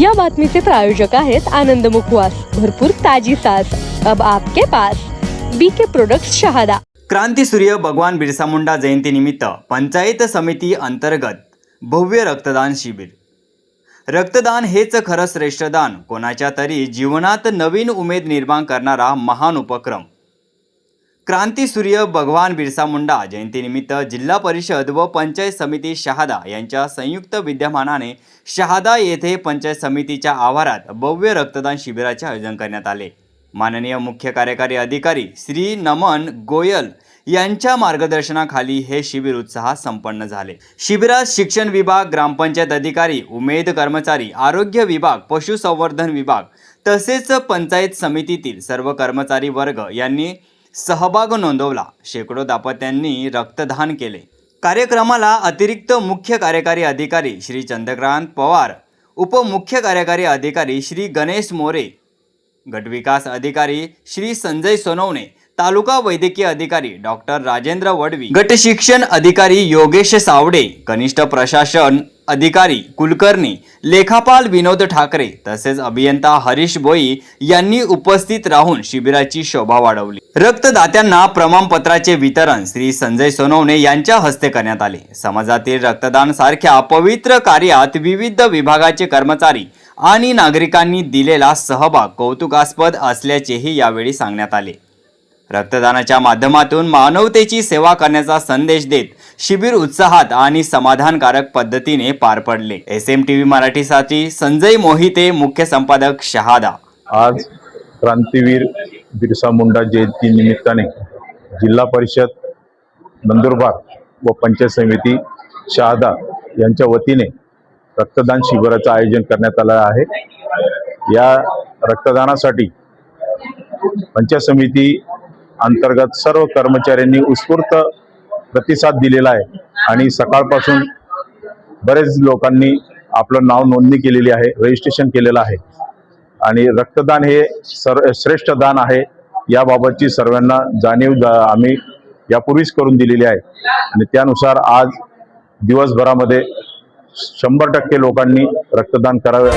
या बातमीचे प्रायोजक आहेत आनंद मुखवास. भरपूर ताजी सास अब आपके pass. B K product Shahada. क्रांती सूर्य भगवान बिरसा मुंडा जयंतीनिमित्त पंचायत समिती अंतर्गत भव्य रक्तदान शिबिर. रक्तदान हेच खरं श्रेष्ठदान. कोणाच्या तरी जीवनात नवीन उमेद निर्माण करणारा महान उपक्रम. क्रांतीसूर्य भगवान बिरसा मुंडा जयंतीनिमित्त जिल्हा परिषद व पंचायत समिती शहादा यांच्या संयुक्त विद्यमानाने शहादा येथे पंचायत समितीच्या आवारात भव्य रक्तदान शिबिराचे आयोजन करण्यात आले. माननीय मुख्य कार्यकारी अधिकारी श्री नमन गोयल यांच्या मार्गदर्शनाखाली हे शिबिर उत्साहात संपन्न झाले. शिबिरात शिक्षण विभाग ग्रामपंचायत अधिकारी उमेद कर्मचारी आरोग्य विभाग पशुसंवर्धन विभाग तसेच पंचायत समितीतील सर्व कर्मचारी वर्ग यांनी सहभाग नोंदवला. शेकडो दाम्पत्यांनी रक्तदान केले. कार्यक्रमाला अतिरिक्त मुख्य कार्यकारी अधिकारी श्री चंद्रकांत पवार उपमुख्य कार्यकारी अधिकारी श्री गणेश मोरे गटविकास अधिकारी श्री संजय सोनवणे तालुका वैद्यकीय अधिकारी डॉक्टर राजेंद्र वडवी गट शिक्षण अधिकारी योगेश सावडे कनिष्ठ प्रशासन अधिकारी कुलकर्णी लेखापाल विनोद ठाकरे तसेच अभियंता हरीश भोई यांनी उपस्थित राहून शिबिराची शोभा वाढवली. रक्तदात्यांना प्रमाणपत्राचे वितरण श्री संजय सोनवणे यांच्या हस्ते करण्यात आले. समाजातील रक्तदान सारख्या पवित्र कार्यात विविध विभागाचे कर्मचारी आणि नागरिकांनी दिलेला सहभाग कौतुकास्पद असल्याचेही यावेळी सांगण्यात आले. रक्तदानाच्या माध्यमातून मानवतेची सेवा करण्याचा संदेश देत शिबिर उत्साहात आणि समाधानकारक पद्धतीने पार पडले. एस एम टी व्ही मराठीसाठी संजय मोहिते मुख्य संपादक शहादा. आज क्रांतीवीर बिरसा मुंडा जयंती निमित्ताने जिल्हा परिषद नंदुरबार व पंचायत समिती शहादा यांच्या वतीने रक्तदान शिबिराचं आयोजन करण्यात आलं आहे. या रक्तदानासाठी पंचायत समिती अंतर्गत सर्व कर्मचाऱ्यांनी उत्स्फूर्त प्रतिसाद दिलेला आहे. आणि सकाळपासून बरेच लोकांनी आपलं नाव नोंदणी केलेली आहे रजिस्ट्रेशन केलेलं आहे. आणि रक्तदान हे सर श्रेष्ठ दान आहे. याबाबतची सर्वांना जाणीव जा आम्ही यापूर्वीच करून दिलेली आहे. आणि त्यानुसार आज दिवसभरामध्ये शंभर टक्के लोकांनी रक्तदान करावे.